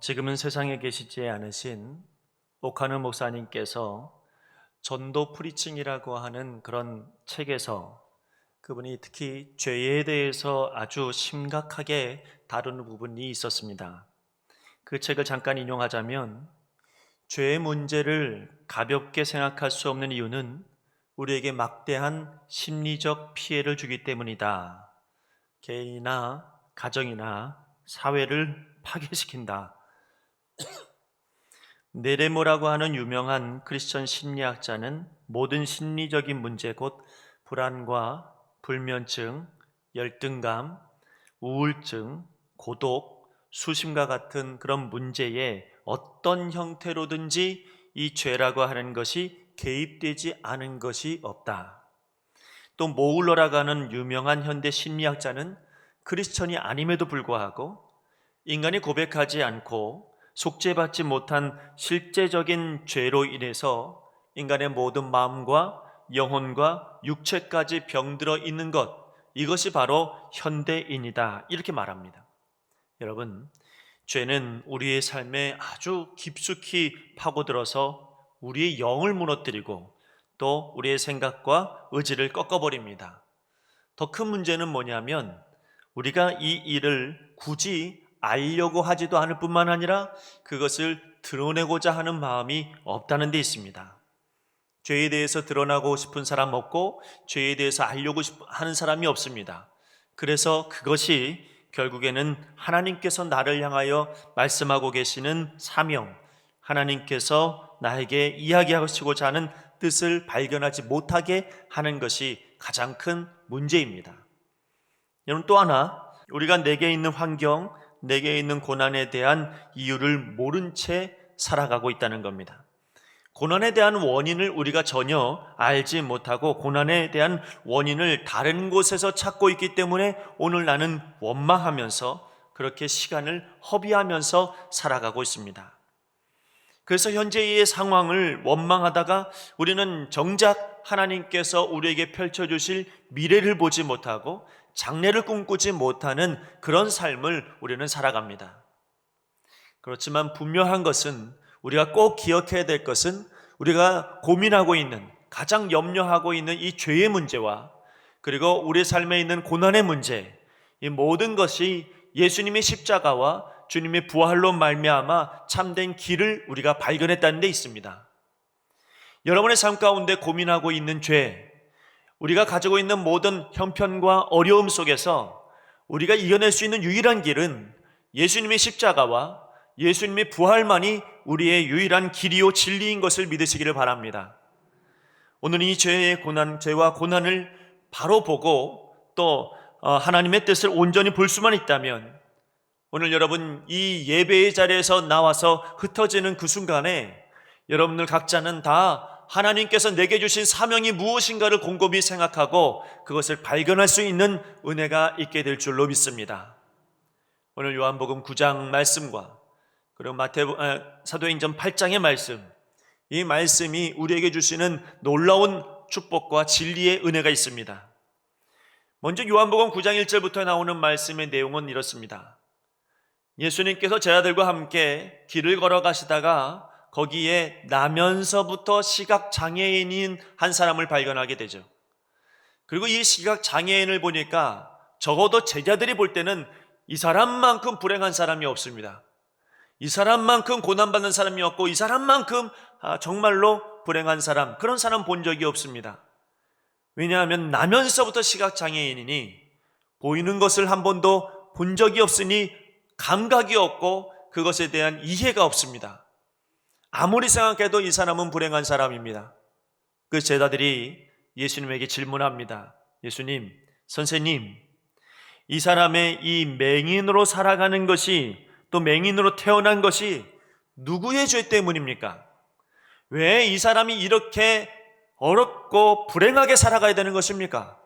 지금은 세상에 계시지 않으신 오카누 목사님께서 전도 프리칭이라고 하는 그런 책에서 그분이 특히 죄에 대해서 아주 심각하게 다루는 부분이 있었습니다. 그 책을 잠깐 인용하자면 죄의 문제를 가볍게 생각할 수 없는 이유는 우리에게 막대한 심리적 피해를 주기 때문이다. 개인이나 가정이나 사회를 파괴시킨다. 네레모라고 하는 유명한 크리스천 심리학자는 모든 심리적인 문제 곧 불안과 불면증, 열등감, 우울증, 고독, 수심과 같은 그런 문제에 어떤 형태로든지 이 죄라고 하는 것이 개입되지 않은 것이 없다. 또 모울러라고 하는 유명한 현대 심리학자는 크리스천이 아님에도 불구하고 인간이 고백하지 않고 속죄받지 못한 실제적인 죄로 인해서 인간의 모든 마음과 영혼과 육체까지 병들어 있는 것 이것이 바로 현대인이다 이렇게 말합니다. 여러분 죄는 우리의 삶에 아주 깊숙이 파고들어서 우리의 영을 무너뜨리고 또 우리의 생각과 의지를 꺾어버립니다. 더 큰 문제는 뭐냐면 우리가 이 일을 굳이 알려고 하지도 않을 뿐만 아니라 그것을 드러내고자 하는 마음이 없다는 데 있습니다. 죄에 대해서 드러나고 싶은 사람 없고 죄에 대해서 알려고 하는 사람이 없습니다. 그래서 그것이 결국에는 하나님께서 나를 향하여 말씀하고 계시는 사명, 하나님께서 나에게 이야기하시고자 하는 뜻을 발견하지 못하게 하는 것이 가장 큰 문제입니다. 여러분 또 하나 우리가 내게 있는 환경, 내게 있는 고난에 대한 이유를 모른 채 살아가고 있다는 겁니다. 고난에 대한 원인을 우리가 전혀 알지 못하고 고난에 대한 원인을 다른 곳에서 찾고 있기 때문에 오늘 나는 원망하면서 그렇게 시간을 허비하면서 살아가고 있습니다. 그래서 현재의 상황을 원망하다가 우리는 정작 하나님께서 우리에게 펼쳐주실 미래를 보지 못하고 장래를 꿈꾸지 못하는 그런 삶을 우리는 살아갑니다. 그렇지만 분명한 것은 우리가 꼭 기억해야 될 것은 우리가 고민하고 있는 가장 염려하고 있는 이 죄의 문제와 그리고 우리 삶에 있는 고난의 문제 이 모든 것이 예수님의 십자가와 주님의 부활로 말미암아 참된 길을 우리가 발견했다는 데 있습니다. 여러분의 삶 가운데 고민하고 있는 죄, 우리가 가지고 있는 모든 형편과 어려움 속에서 우리가 이겨낼 수 있는 유일한 길은 예수님의 십자가와 예수님의 부활만이 우리의 유일한 길이요 진리인 것을 믿으시기를 바랍니다. 오늘 이 죄의 고난, 죄와 고난을 바로 보고 또 어, 하나님의 뜻을 온전히 볼 수만 있다면 오늘 여러분 이 예배의 자리에서 나와서 흩어지는 그 순간에 여러분들 각자는 다 하나님께서 내게 주신 사명이 무엇인가를 곰곰이 생각하고 그것을 발견할 수 있는 은혜가 있게 될 줄로 믿습니다. 오늘 요한복음 9장 말씀과 그리고 마태 아, 사도행전 8장의 말씀 이 말씀이 우리에게 주시는 놀라운 축복과 진리의 은혜가 있습니다. 먼저 요한복음 9장 1절부터 나오는 말씀의 내용은 이렇습니다. 예수님께서 제자들과 함께 길을 걸어가시다가 거기에 나면서부터 시각 장애인인 한 사람을 발견하게 되죠. 그리고 이 시각 장애인을 보니까 적어도 제자들이 볼 때는 이 사람만큼 불행한 사람이 없습니다. 이 사람만큼 고난받는 사람이 없고 이 사람만큼 아, 정말로 불행한 사람 그런 사람 본 적이 없습니다. 왜냐하면 나면서부터 시각 장애인이니 보이는 것을 한 번도 본 적이 없으니 감각이 없고 그것에 대한 이해가 없습니다. 아무리 생각해도 이 사람은 불행한 사람입니다. 그 제자들이 예수님에게 질문합니다. 예수님, 선생님, 이 사람의 이 맹인으로 살아가는 것이 또 맹인으로 태어난 것이 누구의 죄 때문입니까? 왜 이 사람이 이렇게 어렵고 불행하게 살아가야 되는 것입니까?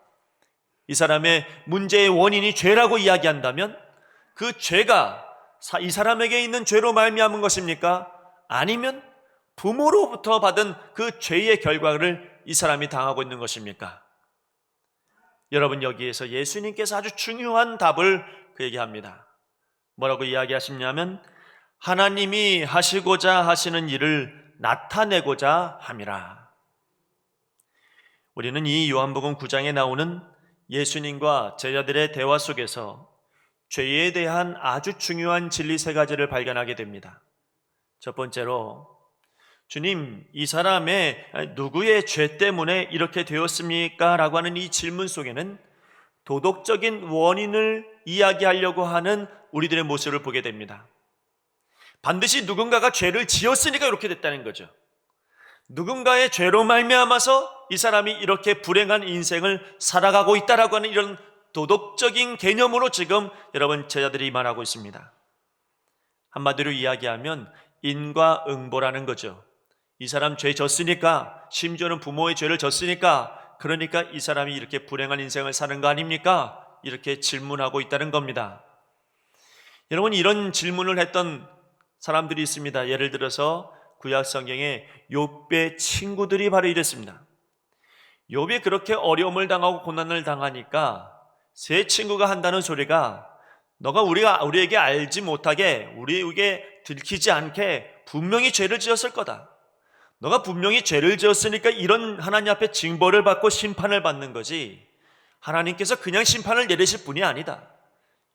이 사람의 문제의 원인이 죄라고 이야기한다면 그 죄가 이 사람에게 있는 죄로 말미암은 것입니까? 아니면 부모로부터 받은 그 죄의 결과를 이 사람이 당하고 있는 것입니까? 여러분 여기에서 예수님께서 아주 중요한 답을 그에게 합니다. 뭐라고 이야기하시냐면 하나님이 하시고자 하시는 일을 나타내고자 함이라. 우리는 이 요한복음 9장에 나오는 예수님과 제자들의 대화 속에서 죄에 대한 아주 중요한 진리 세 가지를 발견하게 됩니다. 첫 번째로 주님, 이 사람의 누구의 죄 때문에 이렇게 되었습니까? 라고 하는 이 질문 속에는 도덕적인 원인을 이야기하려고 하는 우리들의 모습을 보게 됩니다. 반드시 누군가가 죄를 지었으니까 이렇게 됐다는 거죠. 누군가의 죄로 말미암아서 이 사람이 이렇게 불행한 인생을 살아가고 있다라고 하는 이런 도덕적인 개념으로 지금 여러분 제자들이 말하고 있습니다. 한마디로 이야기하면 인과응보라는 거죠. 이 사람 죄 졌으니까 심지어는 부모의 죄를 졌으니까 그러니까 이 사람이 이렇게 불행한 인생을 사는 거 아닙니까? 이렇게 질문하고 있다는 겁니다. 여러분 이런 질문을 했던 사람들이 있습니다. 예를 들어서 구약 성경에 욥의 친구들이 바로 이랬습니다. 욥이 그렇게 어려움을 당하고 고난을 당하니까 세 친구가 한다는 소리가 너가 우리가 우리에게 알지 못하게 우리에게 들키지 않게 분명히 죄를 지었을 거다. 너가 분명히 죄를 지었으니까 이런 하나님 앞에 징벌을 받고 심판을 받는 거지. 하나님께서 그냥 심판을 내리실 분이 아니다.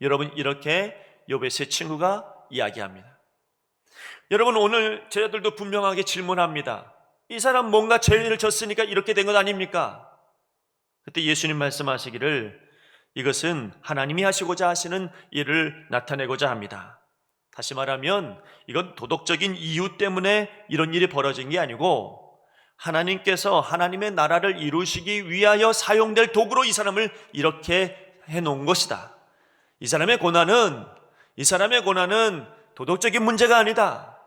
여러분 이렇게 욥의 세 친구가 이야기합니다. 여러분 오늘 저희들도 분명하게 질문합니다. 이 사람 뭔가 죄를 졌으니까 이렇게 된 것 아닙니까? 그때 예수님 말씀하시기를 이것은 하나님이 하시고자 하시는 일을 나타내고자 합니다. 다시 말하면 이건 도덕적인 이유 때문에 이런 일이 벌어진 게 아니고 하나님께서 하나님의 나라를 이루시기 위하여 사용될 도구로 이 사람을 이렇게 해 놓은 것이다. 이 사람의 고난은 이 사람의 고난은 도덕적인 문제가 아니다.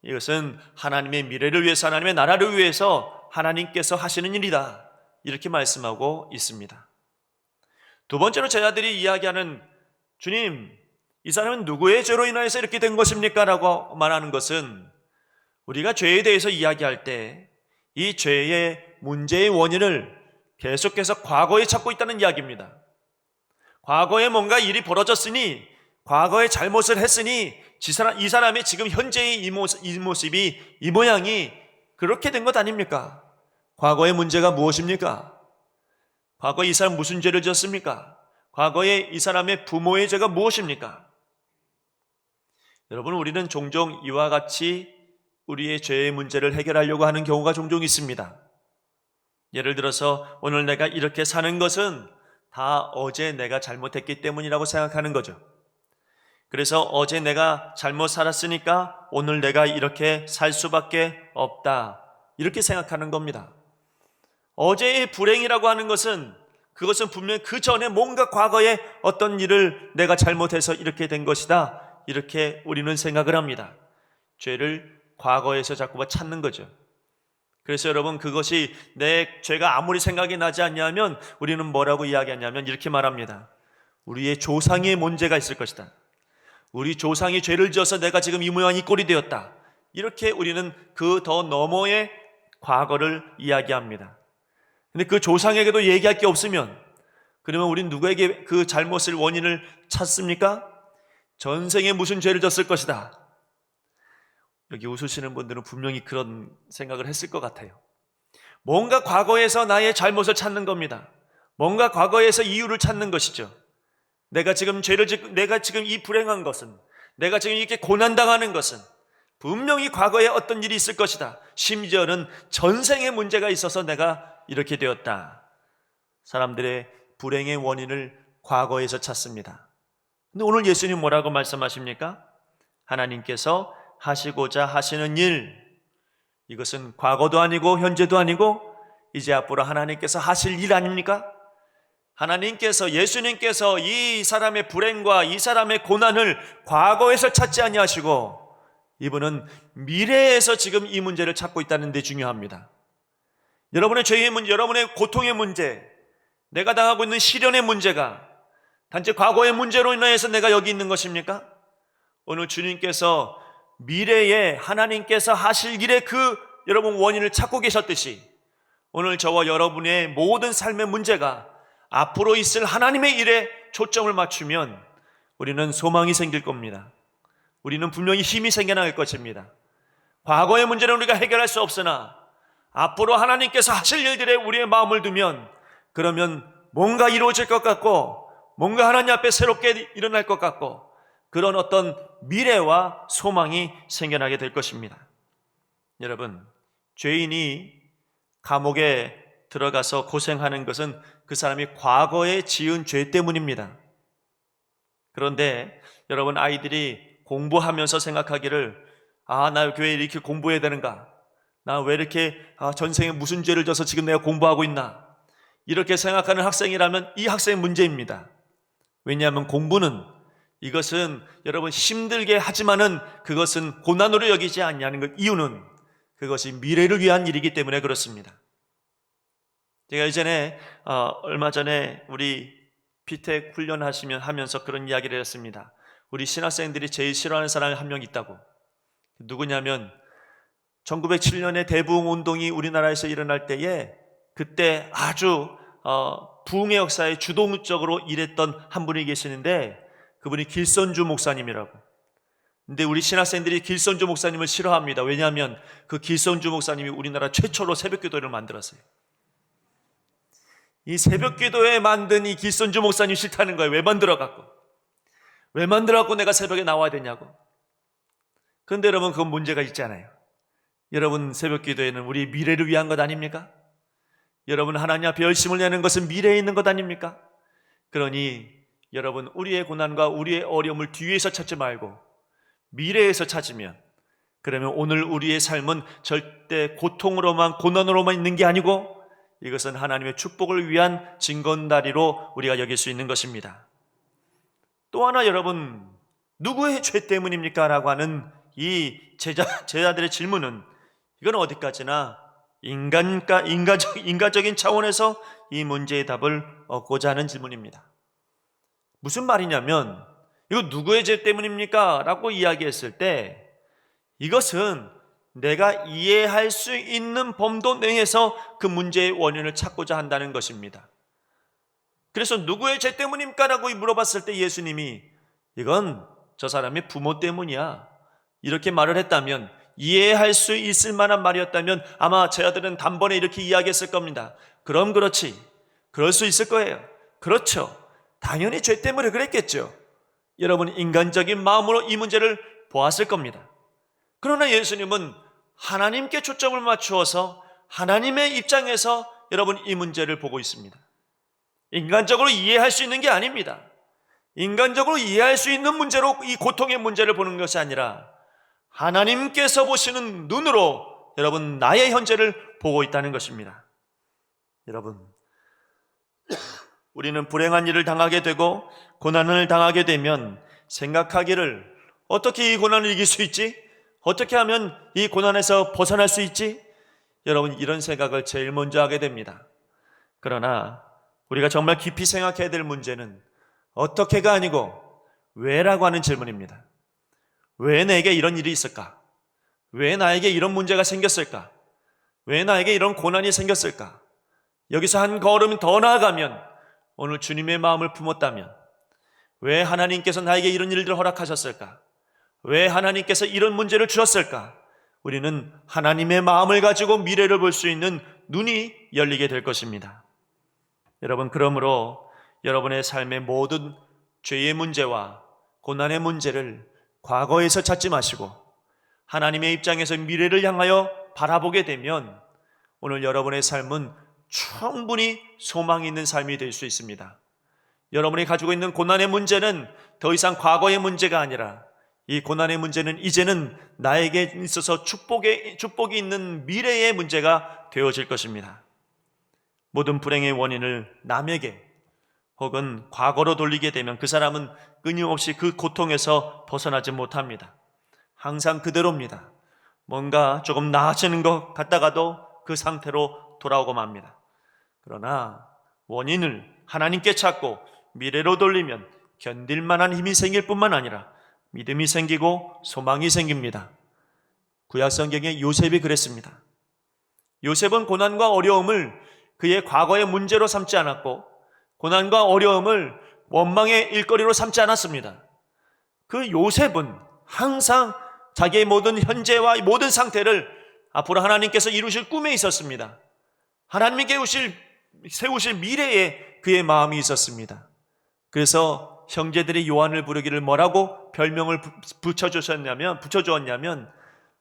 이것은 하나님의 미래를 위해서 하나님의 나라를 위해서 하나님께서 하시는 일이다. 이렇게 말씀하고 있습니다. 두 번째로 제자들이 이야기하는 주님, 이 사람은 누구의 죄로 인하여서 이렇게 된 것입니까? 라고 말하는 것은 우리가 죄에 대해서 이야기할 때 이 죄의 문제의 원인을 계속해서 과거에 찾고 있다는 이야기입니다. 과거에 뭔가 일이 벌어졌으니 과거에 잘못을 했으니 이 사람의 지금 현재의 이 모습, 이이 모양이 그렇게 된 것 아닙니까? 과거의 문제가 무엇입니까? 과거에 이 사람 무슨 죄를 지었습니까? 과거에 이 사람의 부모의 죄가 무엇입니까? 여러분, 우리는 종종 이와 같이 우리의 죄의 문제를 해결하려고 하는 경우가 종종 있습니다. 예를 들어서 오늘 내가 이렇게 사는 것은 다 어제 내가 잘못했기 때문이라고 생각하는 거죠. 그래서 어제 내가 잘못 살았으니까 오늘 내가 이렇게 살 수밖에 없다. 이렇게 생각하는 겁니다. 어제의 불행이라고 하는 것은 그것은 분명 그 전에 뭔가 과거에 어떤 일을 내가 잘못해서 이렇게 된 것이다. 이렇게 우리는 생각을 합니다. 죄를 과거에서 자꾸만 찾는 거죠. 그래서 여러분 그것이 내 죄가 아무리 생각이 나지 않냐면 우리는 뭐라고 이야기하냐면 이렇게 말합니다. 우리의 조상의 문제가 있을 것이다. 우리 조상이 죄를 지어서 내가 지금 이 모양 이 꼴이 되었다. 이렇게 우리는 그 더 너머의 과거를 이야기합니다. 근데 그 조상에게도 얘기할 게 없으면 그러면 우린 누구에게 그 잘못을 원인을 찾습니까? 전생에 무슨 죄를 졌을 것이다. 여기 웃으시는 분들은 분명히 그런 생각을 했을 것 같아요. 뭔가 과거에서 나의 잘못을 찾는 겁니다. 뭔가 과거에서 이유를 찾는 것이죠. 내가 지금 죄를 짓, 내가 지금 이 불행한 것은, 내가 지금 이렇게 고난당하는 것은 분명히 과거에 어떤 일이 있을 것이다. 심지어는 전생의 문제가 있어서 내가 이렇게 되었다. 사람들의 불행의 원인을 과거에서 찾습니다. 근데 오늘 예수님 뭐라고 말씀하십니까? 하나님께서 하시고자 하시는 일, 이것은 과거도 아니고 현재도 아니고 이제 앞으로 하나님께서 하실 일 아닙니까? 하나님께서 예수님께서 이 사람의 불행과 이 사람의 고난을 과거에서 찾지 아니하시고 이분은 미래에서 지금 이 문제를 찾고 있다는 데 중요합니다. 여러분의 죄의 문제, 여러분의 고통의 문제, 내가 당하고 있는 시련의 문제가 단지 과거의 문제로 인해서 내가 여기 있는 것입니까? 오늘 주님께서 미래에 하나님께서 하실 일의 그 여러분 원인을 찾고 계셨듯이 오늘 저와 여러분의 모든 삶의 문제가 앞으로 있을 하나님의 일에 초점을 맞추면 우리는 소망이 생길 겁니다. 우리는 분명히 힘이 생겨나갈 것입니다. 과거의 문제는 우리가 해결할 수 없으나 앞으로 하나님께서 하실 일들에 우리의 마음을 두면 그러면 뭔가 이루어질 것 같고 뭔가 하나님 앞에 새롭게 일어날 것 같고 그런 어떤 미래와 소망이 생겨나게 될 것입니다. 여러분, 죄인이 감옥에 들어가서 고생하는 것은 그 사람이 과거에 지은 죄 때문입니다. 그런데 여러분 아이들이 공부하면서 생각하기를 아, 나 교회에 이렇게 공부해야 되는가? 나 왜 이렇게 아, 전생에 무슨 죄를 져서 지금 내가 공부하고 있나? 이렇게 생각하는 학생이라면 이 학생의 문제입니다. 왜냐하면 공부는 이것은 여러분 힘들게 하지만은 그것은 고난으로 여기지 않냐는 것 이유는 그것이 미래를 위한 일이기 때문에 그렇습니다. 제가 이전에 어, 얼마 전에 우리 피택 훈련하시면 하면서 그런 이야기를 했습니다. 우리 신학생들이 제일 싫어하는 사람이 한 명 있다고. 누구냐면 1907년에 대부흥 운동이 우리나라에서 일어날 때에 그때 아주 어, 부흥의 역사에 주동적으로 일했던 한 분이 계시는데 그분이 길선주 목사님이라고. 근데 우리 신학생들이 길선주 목사님을 싫어합니다. 왜냐하면 그 길선주 목사님이 우리나라 최초로 새벽 기도를 만들었어요. 이 새벽 기도에 만든 이 길선주 목사님 싫다는 거예요. 왜 만들어갖고? 왜 만들어갖고 내가 새벽에 나와야 되냐고. 그런데 여러분 그건 문제가 있잖아요. 여러분 새벽 기도에는 우리 미래를 위한 것 아닙니까? 여러분 하나님 앞에 열심을 내는 것은 미래에 있는 것 아닙니까? 그러니 여러분 우리의 고난과 우리의 어려움을 뒤에서 찾지 말고 미래에서 찾으면 그러면 오늘 우리의 삶은 절대 고통으로만 고난으로만 있는 게 아니고 이것은 하나님의 축복을 위한 증거다리로 우리가 여길 수 있는 것입니다. 또 하나 여러분 누구의 죄 때문입니까? 라고 하는 이 제자, 제자들의 질문은 이건 어디까지나 인간가, 인간적, 인간적인 차원에서 이 문제의 답을 얻고자 하는 질문입니다. 무슨 말이냐면 이거 누구의 죄 때문입니까? 라고 이야기했을 때 이것은 내가 이해할 수 있는 범도 내에서 그 문제의 원인을 찾고자 한다는 것입니다. 그래서 누구의 죄 때문입니까? 라고 물어봤을 때 예수님이 이건 저 사람의 부모 때문이야. 이렇게 말을 했다면 이해할 수 있을 만한 말이었다면 아마 제 아들은 단번에 이렇게 이야기했을 겁니다. 그럼 그렇지. 그럴 수 있을 거예요. 그렇죠. 당연히 죄 때문에 그랬겠죠. 여러분 인간적인 마음으로 이 문제를 보았을 겁니다. 그러나 예수님은 하나님께 초점을 맞추어서 하나님의 입장에서 여러분 이 문제를 보고 있습니다. 인간적으로 이해할 수 있는 게 아닙니다. 인간적으로 이해할 수 있는 문제로 이 고통의 문제를 보는 것이 아니라 하나님께서 보시는 눈으로 여러분 나의 현재를 보고 있다는 것입니다. 여러분 우리는 불행한 일을 당하게 되고 고난을 당하게 되면 생각하기를 어떻게 이 고난을 이길 수 있지? 어떻게 하면 이 고난에서 벗어날 수 있지? 여러분 이런 생각을 제일 먼저 하게 됩니다. 그러나 우리가 정말 깊이 생각해야 될 문제는 어떻게가 아니고 왜라고 하는 질문입니다. 왜 내게 이런 일이 있을까? 왜 나에게 이런 문제가 생겼을까? 왜 나에게 이런 고난이 생겼을까? 여기서 한 걸음 더 나아가면 오늘 주님의 마음을 품었다면 왜 하나님께서 나에게 이런 일들을 허락하셨을까? 왜 하나님께서 이런 문제를 주셨을까? 우리는 하나님의 마음을 가지고 미래를 볼 수 있는 눈이 열리게 될 것입니다. 여러분, 그러므로 여러분의 삶의 모든 죄의 문제와 고난의 문제를 과거에서 찾지 마시고 하나님의 입장에서 미래를 향하여 바라보게 되면 오늘 여러분의 삶은 충분히 소망이 있는 삶이 될 수 있습니다. 여러분이 가지고 있는 고난의 문제는 더 이상 과거의 문제가 아니라 이 고난의 문제는 이제는 나에게 있어서 축복의, 축복이 있는 미래의 문제가 되어질 것입니다. 모든 불행의 원인을 남에게 혹은 과거로 돌리게 되면 그 사람은 끊임없이 그 고통에서 벗어나지 못합니다. 항상 그대로입니다. 뭔가 조금 나아지는 것 같다가도 그 상태로 돌아오고 맙니다. 그러나 원인을 하나님께 찾고 미래로 돌리면 견딜 만한 힘이 생길 뿐만 아니라 믿음이 생기고 소망이 생깁니다. 구약 성경에 요셉이 그랬습니다. 요셉은 고난과 어려움을 그의 과거의 문제로 삼지 않았고 고난과 어려움을 원망의 일거리로 삼지 않았습니다. 그 요셉은 항상 자기의 모든 현재와 모든 상태를 앞으로 하나님께서 이루실 꿈에 있었습니다. 하나님께 세우실, 세우실 미래에 그의 마음이 있었습니다. 그래서 형제들이 요한을 부르기를 뭐라고 별명을 부- 붙여주셨냐면, 붙여주었냐면,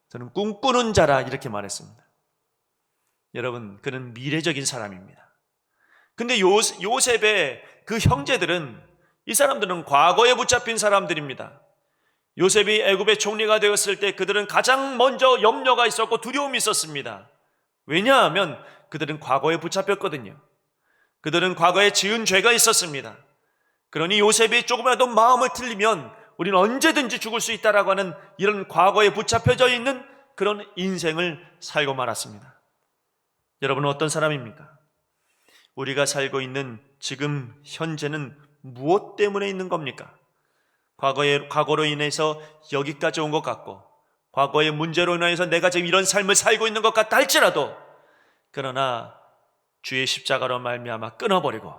저는 꿈꾸는 자라 이렇게 말했습니다. 여러분, 그는 미래적인 사람입니다. 근데 요, 요셉의 그 형제들은 이 사람들은 과거에 붙잡힌 사람들입니다. 요셉이 애굽의 총리가 되었을 때 그들은 가장 먼저 염려가 있었고 두려움이 있었습니다. 왜냐하면 그들은 과거에 붙잡혔거든요. 그들은 과거에 지은 죄가 있었습니다. 그러니 요셉이 조금이라도 마음을 틀리면 우리는 언제든지 죽을 수 있다라고 하는 이런 과거에 붙잡혀져 있는 그런 인생을 살고 말았습니다. 여러분은 어떤 사람입니까? 우리가 살고 있는 지금 현재는 무엇 때문에 있는 겁니까? 과거에, 과거로 인해서 여기까지 온 것 같고, 과거의 문제로 인해서 내가 지금 이런 삶을 살고 있는 것 같다 할지라도, 그러나 주의 십자가로 말미암아 끊어버리고,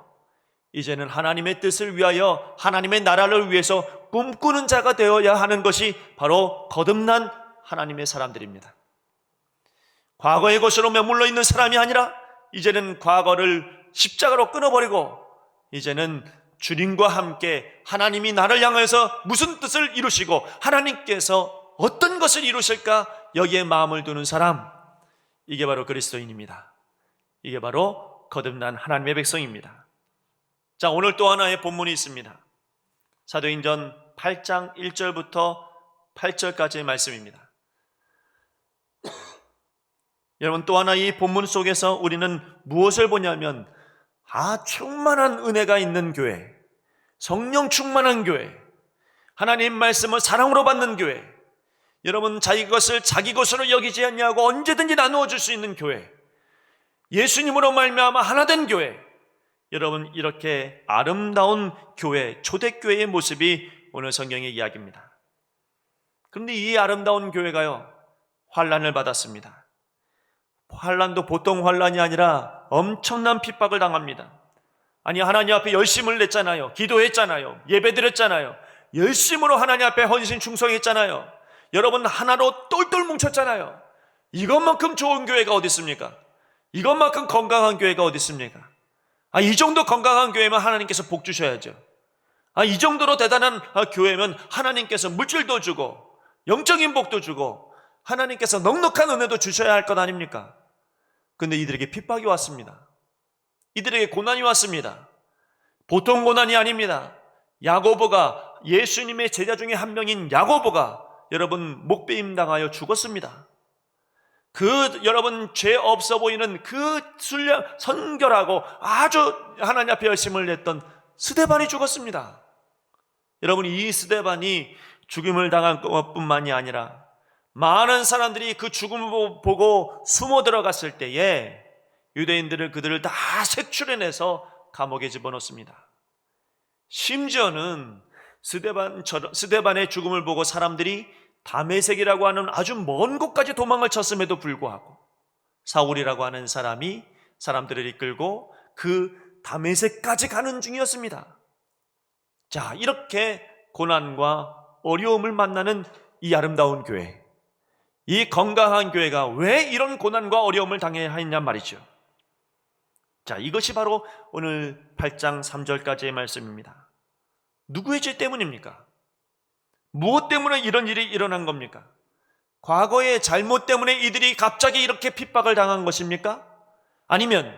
이제는 하나님의 뜻을 위하여 하나님의 나라를 위해서 꿈꾸는 자가 되어야 하는 것이 바로 거듭난 하나님의 사람들입니다. 과거의 것으로 머물러 있는 사람이 아니라 이제는 과거를 십자가로 끊어버리고 이제는 주님과 함께 하나님이 나를 향해서 무슨 뜻을 이루시고 하나님께서 어떤 것을 이루실까 여기에 마음을 두는 사람 이게 바로 그리스도인입니다. 이게 바로 거듭난 하나님의 백성입니다. 자, 오늘 또 하나의 본문이 있습니다. 사도행전 8장 1절부터 8절까지의 말씀입니다. 여러분 또 하나 이 본문 속에서 우리는 무엇을 보냐면 아 충만한 은혜가 있는 교회, 성령 충만한 교회, 하나님 말씀을 사랑으로 받는 교회, 여러분 자기 것을 자기 것으로 여기지 않냐고 언제든지 나누어 줄 수 있는 교회, 예수님으로 말미암아 하나 된 교회, 여러분 이렇게 아름다운 교회, 초대교회의 모습이 오늘 성경의 이야기입니다. 그런데 이 아름다운 교회가요 환란을 받았습니다. 환란도 보통 환란이 아니라 엄청난 핍박을 당합니다. 아니 하나님 앞에 열심을 냈잖아요. 기도했잖아요. 예배드렸잖아요. 열심으로 하나님 앞에 헌신 충성했잖아요. 여러분 하나로 똘똘 뭉쳤잖아요. 이것만큼 좋은 교회가 어디 있습니까? 이것만큼 건강한 교회가 어디 있습니까? 아, 이 정도 건강한 교회면 하나님께서 복 주셔야죠. 아, 이 정도로 대단한 아, 교회면 하나님께서 물질도 주고 영적인 복도 주고 하나님께서 넉넉한 은혜도 주셔야 할 것 아닙니까? 근데 이들에게 핍박이 왔습니다. 이들에게 고난이 왔습니다. 보통 고난이 아닙니다. 야고보가 예수님의 제자 중에 한 명인 야고보가 여러분 목배임 당하여 죽었습니다. 그 여러분 죄 없어 보이는 그 순려 선결하고 아주 하나님 앞에 열심을 냈던 스데반이 죽었습니다. 여러분 이 스데반이 죽임을 당한 것뿐만이 아니라 많은 사람들이 그 죽음을 보고 숨어 들어갔을 때에 유대인들을 그들을 다 색출해내서 감옥에 집어넣습니다. 심지어는 스데반, 스데반의 죽음을 보고 사람들이 다메색이라고 하는 아주 먼 곳까지 도망을 쳤음에도 불구하고 사울이라고 하는 사람이 사람들을 이끌고 그 다메색까지 가는 중이었습니다. 자, 이렇게 고난과 어려움을 만나는 이 아름다운 교회. 이 건강한 교회가 왜 이런 고난과 어려움을 당해야 했냔 말이죠. 자, 이것이 바로 오늘 8장 3절까지의 말씀입니다. 누구의 죄 때문입니까? 무엇 때문에 이런 일이 일어난 겁니까? 과거의 잘못 때문에 이들이 갑자기 이렇게 핍박을 당한 것입니까? 아니면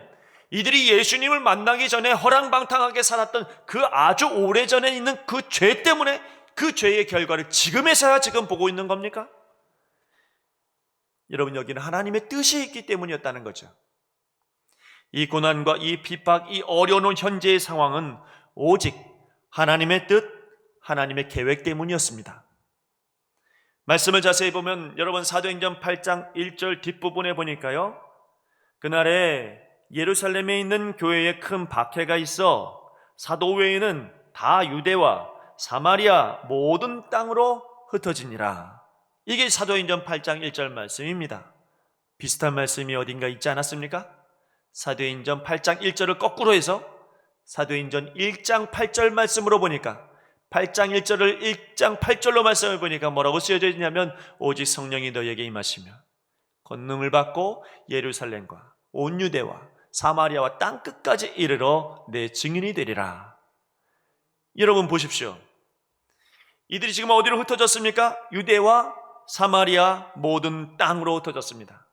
이들이 예수님을 만나기 전에 허랑방탕하게 살았던 그 아주 오래전에 있는 그 죄 때문에 그 죄의 결과를 지금에서야 지금 보고 있는 겁니까? 여러분 여기는 하나님의 뜻이 있기 때문이었다는 거죠. 이 고난과 이 핍박, 이 어려운 현재의 상황은 오직 하나님의 뜻, 하나님의 계획 때문이었습니다. 말씀을 자세히 보면 여러분 사도행전 8장 1절 뒷부분에 보니까요. 그날에 예루살렘에 있는 교회에 큰 박해가 있어 사도 외에는 다 유대와 사마리아 모든 땅으로 흩어지니라. 이게 사도행전 8장 1절 말씀입니다. 비슷한 말씀이 어딘가 있지 않았습니까? 사도행전 8장 1절을 거꾸로 해서 사도행전 1장 8절 말씀으로 보니까 8장 1절을 1장 8절로 말씀해 보니까 뭐라고 쓰여져 있냐면 오직 성령이 너에게 임하시며 권능을 받고 예루살렘과 온 유대와 사마리아와 땅 끝까지 이르러 내 증인이 되리라. 여러분 보십시오. 이들이 지금 어디로 흩어졌습니까? 유대와 사마리아 모든 땅으로 흩어졌습니다.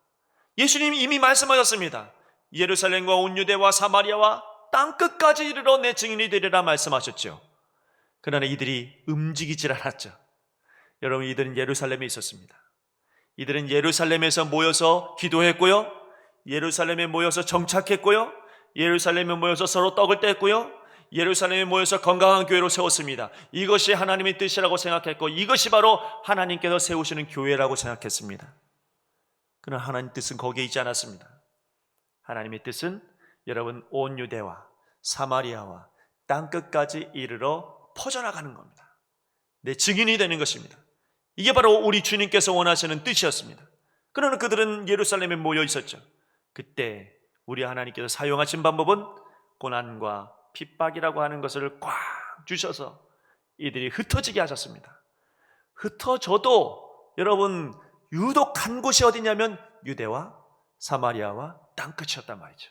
예수님이 이미 말씀하셨습니다. 예루살렘과 온 유대와 사마리아와 땅 끝까지 이르러 내 증인이 되리라 말씀하셨죠. 그러나 이들이 움직이질 않았죠. 여러분, 이들은 예루살렘에 있었습니다. 이들은 예루살렘에서 모여서 기도했고요. 예루살렘에 모여서 정착했고요. 예루살렘에 모여서 서로 떡을 뗐고요. 예루살렘에 모여서 건강한 교회로 세웠습니다. 이것이 하나님의 뜻이라고 생각했고 이것이 바로 하나님께서 세우시는 교회라고 생각했습니다. 그러나 하나님 뜻은 거기에 있지 않았습니다. 하나님의 뜻은 여러분 온 유대와 사마리아와 땅 끝까지 이르러 퍼져나가는 겁니다. 내 증인이 되는 것입니다. 이게 바로 우리 주님께서 원하시는 뜻이었습니다. 그러나 그들은 예루살렘에 모여 있었죠. 그때 우리 하나님께서 사용하신 방법은 고난과 핍박이라고 하는 것을 꽉 주셔서 이들이 흩어지게 하셨습니다. 흩어져도 여러분 유독 간 곳이 어디냐면 유대와 사마리아와 땅끝이었단 말이죠.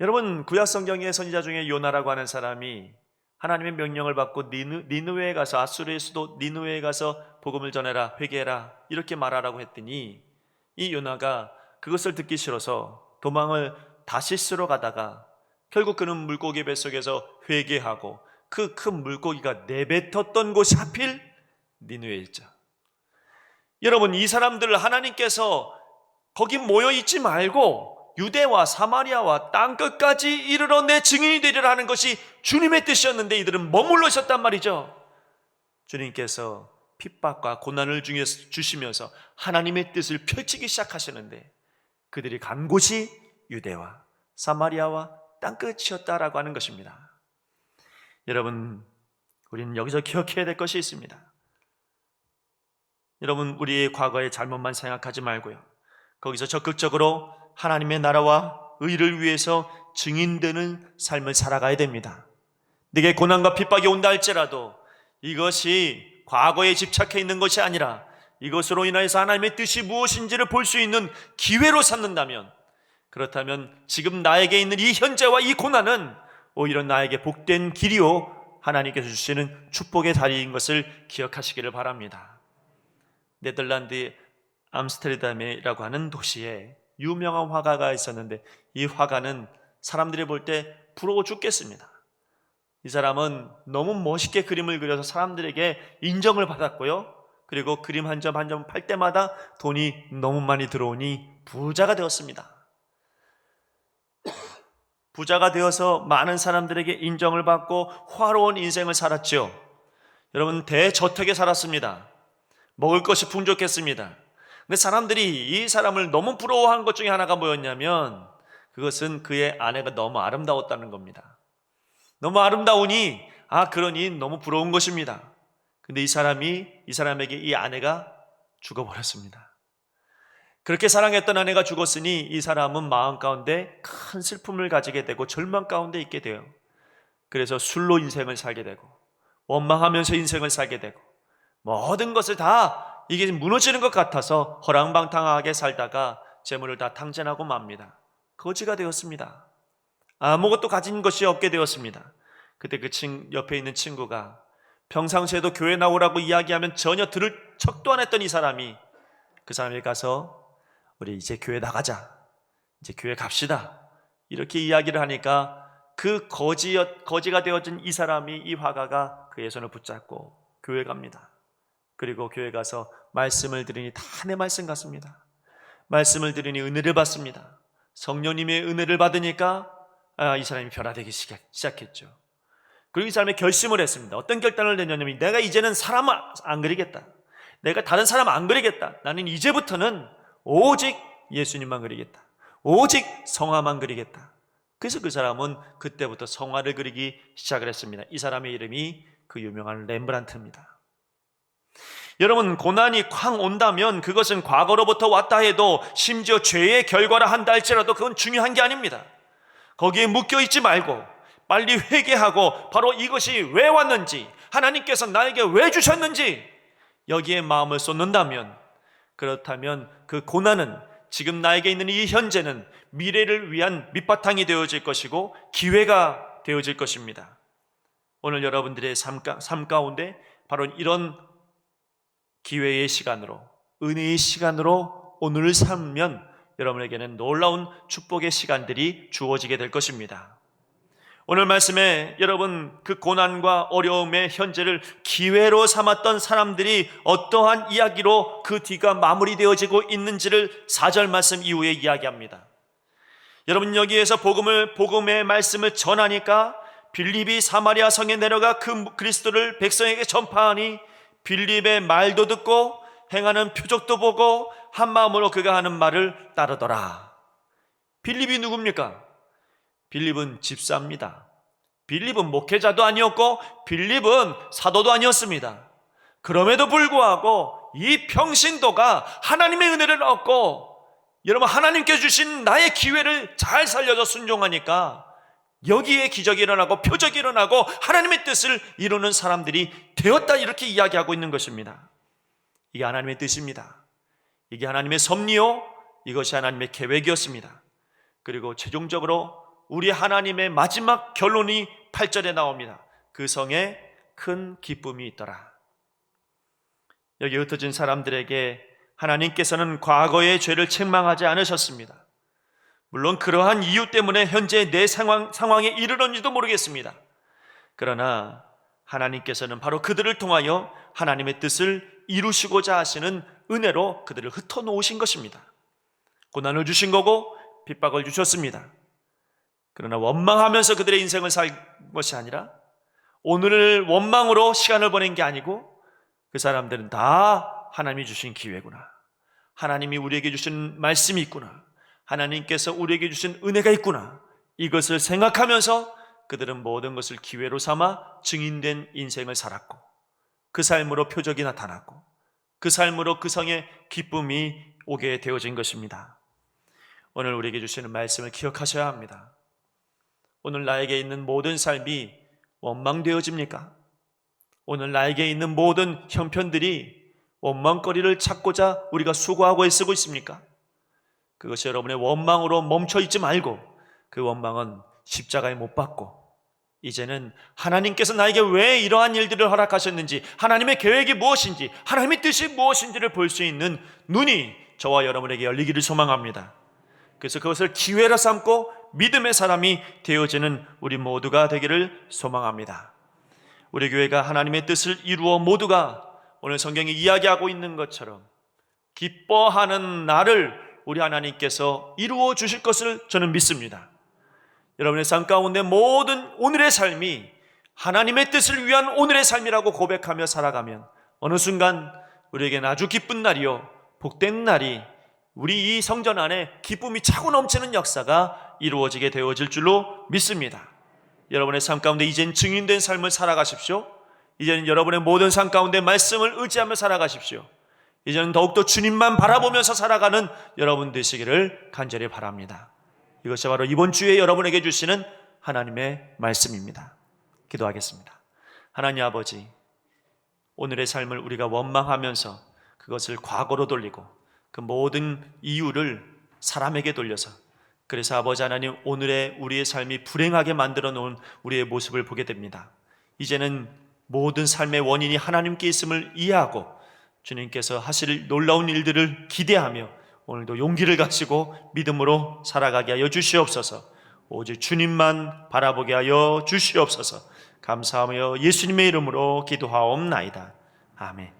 여러분 구약 성경의 선지자 중에 요나라고 하는 사람이 하나님의 명령을 받고 니누, 니누에 가서 아수르의 수도 니누에 가서 복음을 전해라 회개해라 이렇게 말하라고 했더니 이 요나가 그것을 듣기 싫어서 도망을 다시스로 가다가 결국 그는 물고기 뱃속에서 회개하고 그 큰 물고기가 내뱉었던 곳이 하필 니누에 있죠. 여러분 이 사람들을 하나님께서 거기 모여 있지 말고 유대와 사마리아와 땅 끝까지 이르러 내 증인이 되리라는 것이 주님의 뜻이었는데 이들은 머물러 있었단 말이죠. 주님께서 핍박과 고난을 주시면서 하나님의 뜻을 펼치기 시작하시는데 그들이 간 곳이 유대와 사마리아와 땅 끝이었다라고 하는 것입니다. 여러분, 우리는 여기서 기억해야 될 것이 있습니다. 여러분, 우리의 과거의 잘못만 생각하지 말고요. 거기서 적극적으로 하나님의 나라와 의를 위해서 증인되는 삶을 살아가야 됩니다. 내게 고난과 핍박이 온다 할지라도 이것이 과거에 집착해 있는 것이 아니라 이것으로 인하여서 하나님의 뜻이 무엇인지를 볼 수 있는 기회로 삼는다면 그렇다면 지금 나에게 있는 이 현재와 이 고난은 오히려 나에게 복된 길이요 하나님께서 주시는 축복의 자리인 것을 기억하시기를 바랍니다. 네덜란드 암스테르담이라고 하는 도시에 유명한 화가가 있었는데 이 화가는 사람들이 볼 때 부러워 죽겠습니다. 이 사람은 너무 멋있게 그림을 그려서 사람들에게 인정을 받았고요. 그리고 그림 한 점 한 점 팔 때마다 돈이 너무 많이 들어오니 부자가 되었습니다. 부자가 되어서 많은 사람들에게 인정을 받고 화로운 인생을 살았죠. 여러분 대저택에 살았습니다. 먹을 것이 풍족했습니다. 근데 사람들이 이 사람을 너무 부러워한 것 중에 하나가 뭐였냐면 그것은 그의 아내가 너무 아름다웠다는 겁니다. 너무 아름다우니 아 그러니 너무 부러운 것입니다. 근데 이 사람이 이 사람에게 이 아내가 죽어버렸습니다. 그렇게 사랑했던 아내가 죽었으니 이 사람은 마음 가운데 큰 슬픔을 가지게 되고 절망 가운데 있게 돼요. 그래서 술로 인생을 살게 되고 원망하면서 인생을 살게 되고 모든 것을 다 이게 무너지는 것 같아서 허랑방탕하게 살다가 재물을 다 탕진하고 맙니다. 거지가 되었습니다. 아무것도 가진 것이 없게 되었습니다. 그때 그 친, 옆에 있는 친구가 평상시에도 교회 나오라고 이야기하면 전혀 들을 척도 안 했던 이 사람이 그 사람에 가서 우리 이제 교회 나가자. 이제 교회 갑시다. 이렇게 이야기를 하니까 그 거지, 거지가 되어진 이 사람이 이 화가가 그의 손을 붙잡고 교회 갑니다. 그리고 교회 가서 말씀을 들으니 다 내 말씀 같습니다. 말씀을 들으니 은혜를 받습니다. 성령님의 은혜를 받으니까 아, 이 사람이 변화되기 시작했죠. 그리고 이 사람이 결심을 했습니다. 어떤 결단을 내냐면 내가 이제는 사람 안 그리겠다. 내가 다른 사람 안 그리겠다. 나는 이제부터는 오직 예수님만 그리겠다. 오직 성화만 그리겠다. 그래서 그 사람은 그때부터 성화를 그리기 시작을 했습니다. 이 사람의 이름이 그 유명한 렘브란트입니다. 여러분 고난이 쾅 온다면 그것은 과거로부터 왔다 해도 심지어 죄의 결과라 한다 할지라도 그건 중요한 게 아닙니다. 거기에 묶여 있지 말고 빨리 회개하고 바로 이것이 왜 왔는지 하나님께서 나에게 왜 주셨는지 여기에 마음을 쏟는다면 그렇다면 그 고난은 지금 나에게 있는 이 현재는 미래를 위한 밑바탕이 되어질 것이고 기회가 되어질 것입니다. 오늘 여러분들의 삶, 가, 삶 가운데 바로 이런 기회의 시간으로 은혜의 시간으로 오늘을 살면 여러분에게는 놀라운 축복의 시간들이 주어지게 될 것입니다. 오늘 말씀에 여러분 그 고난과 어려움의 현재를 기회로 삼았던 사람들이 어떠한 이야기로 그 뒤가 마무리되어지고 있는지를 4절 말씀 이후에 이야기합니다. 여러분 여기에서 복음을 복음의 말씀을 전하니까 빌립이 사마리아 성에 내려가 그 그리스도를 백성에게 전파하니 빌립의 말도 듣고 행하는 표적도 보고 한 마음으로 그가 하는 말을 따르더라. 빌립이 누굽니까? 빌립은 집사입니다. 빌립은 목회자도 아니었고 빌립은 사도도 아니었습니다. 그럼에도 불구하고 이 평신도가 하나님의 은혜를 얻고 여러분 하나님께 주신 나의 기회를 잘 살려서 순종하니까 여기에 기적이 일어나고 표적이 일어나고 하나님의 뜻을 이루는 사람들이 되었다 이렇게 이야기하고 있는 것입니다. 이게 하나님의 뜻입니다. 이게 하나님의 섭리요 이것이 하나님의 계획이었습니다. 그리고 최종적으로 우리 하나님의 마지막 결론이 8절에 나옵니다. 그 성에 큰 기쁨이 있더라. 여기 흩어진 사람들에게 하나님께서는 과거의 죄를 책망하지 않으셨습니다. 물론 그러한 이유 때문에 현재 내 상황, 상황에 이르렀는지도 모르겠습니다. 그러나 하나님께서는 바로 그들을 통하여 하나님의 뜻을 이루시고자 하시는 은혜로 그들을 흩어 놓으신 것입니다. 고난을 주신 거고 핍박을 주셨습니다. 그러나 원망하면서 그들의 인생을 살 것이 아니라 오늘을 원망으로 시간을 보낸 게 아니고 그 사람들은 다 하나님이 주신 기회구나. 하나님이 우리에게 주신 말씀이 있구나. 하나님께서 우리에게 주신 은혜가 있구나. 이것을 생각하면서 그들은 모든 것을 기회로 삼아 증인된 인생을 살았고 그 삶으로 표적이 나타났고 그 삶으로 그 성에 기쁨이 오게 되어진 것입니다. 오늘 우리에게 주시는 말씀을 기억하셔야 합니다. 오늘 나에게 있는 모든 삶이 원망되어집니까? 오늘 나에게 있는 모든 형편들이 원망거리를 찾고자 우리가 수고하고 애쓰고 있습니까? 그것이 여러분의 원망으로 멈춰 있지 말고 그 원망은 십자가에 못 박고 이제는 하나님께서 나에게 왜 이러한 일들을 허락하셨는지 하나님의 계획이 무엇인지 하나님의 뜻이 무엇인지를 볼 수 있는 눈이 저와 여러분에게 열리기를 소망합니다. 그래서 그것을 기회로 삼고 믿음의 사람이 되어지는 우리 모두가 되기를 소망합니다. 우리 교회가 하나님의 뜻을 이루어 모두가 오늘 성경이 이야기하고 있는 것처럼 기뻐하는 날을 우리 하나님께서 이루어 주실 것을 저는 믿습니다. 여러분의 삶 가운데 모든 오늘의 삶이 하나님의 뜻을 위한 오늘의 삶이라고 고백하며 살아가면 어느 순간 우리에게는 아주 기쁜 날이요 복된 날이 우리 이 성전 안에 기쁨이 차고 넘치는 역사가 이루어지게 되어질 줄로 믿습니다. 여러분의 삶 가운데 이젠 증인된 삶을 살아가십시오. 이제는 여러분의 모든 삶 가운데 말씀을 의지하며 살아가십시오. 이제는 더욱더 주님만 바라보면서 살아가는 여러분 되시기를 간절히 바랍니다. 이것이 바로 이번 주에 여러분에게 주시는 하나님의 말씀입니다. 기도하겠습니다. 하나님 아버지, 오늘의 삶을 우리가 원망하면서 그것을 과거로 돌리고 그 모든 이유를 사람에게 돌려서 그래서 아버지 하나님 오늘의 우리의 삶이 불행하게 만들어 놓은 우리의 모습을 보게 됩니다. 이제는 모든 삶의 원인이 하나님께 있음을 이해하고 주님께서 하실 놀라운 일들을 기대하며 오늘도 용기를 가지고 믿음으로 살아가게 하여 주시옵소서. 오직 주님만 바라보게 하여 주시옵소서. 감사하며 예수님의 이름으로 기도하옵나이다. 아멘.